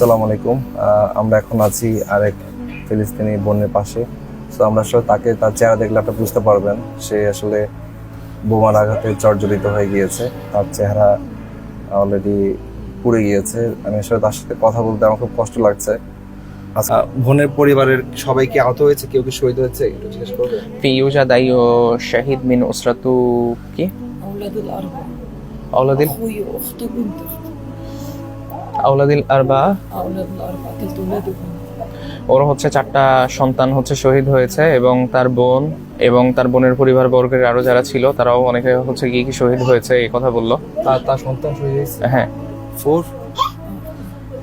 আসসালামু আলাইকুম। আমরা এখন আছি আরেক ফিলিস্তিনি বোনের পাশে। তো আমরা আসলে তাকে তার চেহারা দেখলে আপনি বুঝতে পারবেন সে আসলে বোমার আঘাতে জর্জরিত হয়ে গিয়েছে। তার চেহারা অলরেডি পুড়ে গিয়েছে। আমি আসলে তার সাথে কথা বলতে আমার খুব কষ্ট লাগছে। আচ্ছা, বোনের পরিবারের সবাই কি আহত হয়েছে? কেউ কি শহীদ হয়েছে? একটু জিজ্ঞেস করবে। ফিউজা দাইও শাহিদ মিন ওসরাতু কি? আওলাদুল আরবা। আওলাদুল আউলাদিল আরবা? ওর হচ্ছে চারটা সন্তান হচ্ছে শহীদ হয়েছে এবং তার বোন এবং তার বোনের পরিবার বর্গের আরও যারা ছিল তারাও অনেকে হচ্ছে কি কি শহীদ হয়েছে এই কথা বলল। তার সন্তান শহীদ হয়েছে? হ্যাঁ। ফোর?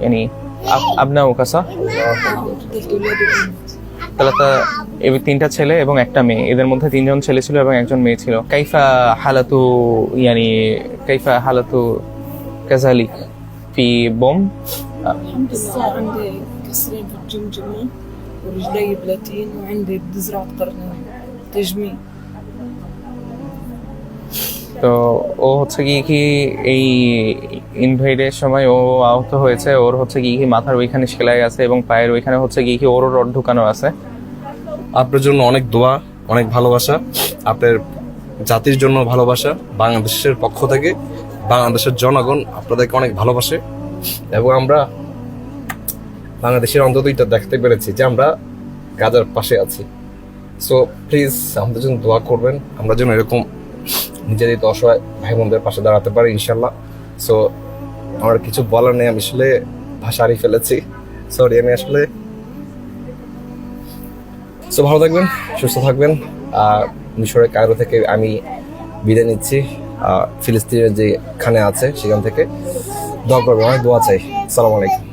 এনি আপনার কাসা? তাহলে তা এবং তিনটা ছেলে এবং একটা মেয়ে এদের মধ্যে তিনজন ছেলে ছিল এবং একজন মেয়ে ছিল। কাইফা হালাতু ইয়ানি কাইফা হালাতু কাজালিক। في بوم الحمد لله عندي كسرين في الجمجمة ورجلي بلاتين وعندي بذرة قرنين تجميل তো ও হচ্ছে কি কি এই ইনভাইডের সময় ও আহত হয়েছে ওর হচ্ছে কি কি মাথার ওইখানে সেলাই আছে এবং পায়ের ওইখানে হচ্ছে কি কি ওরও রড ঢুকানো আছে আপনার জন্য অনেক দোয়া অনেক ভালোবাসা আপনার জাতির জন্য ভালোবাসা বাংলাদেশের পক্ষ থেকে বাংলাদেশের জনগণ আপনাদেরকে অনেক ভালোবাসে এবং আমরা বাংলাদেশের অন্তত এটা দেখতে পেরেছি যে আমরা গাজার পাশে আছি। সো প্লিজ আমাদের জন্য দোয়া করবেন। আমরা যেন এরকম নিজেদের অসহায় ভাই বোনদের পাশে দাঁড়াতে পারি ইনশাল্লাহ সো আমার কিছু বলার নেই, আমি আসলে ভাষা হারিয়ে ফেলেছি। সরি আমি আসলে সো ভালো থাকবেন, সুস্থ থাকবেন। আর মিশরের কায়রো থেকে আমি বিদায় নিচ্ছি। ফিলিস্তিনের যেখানে আছে সেখান থেকে দোয়া করবেন। অনেক দোয়া চাই। সালাম আলাইকুম।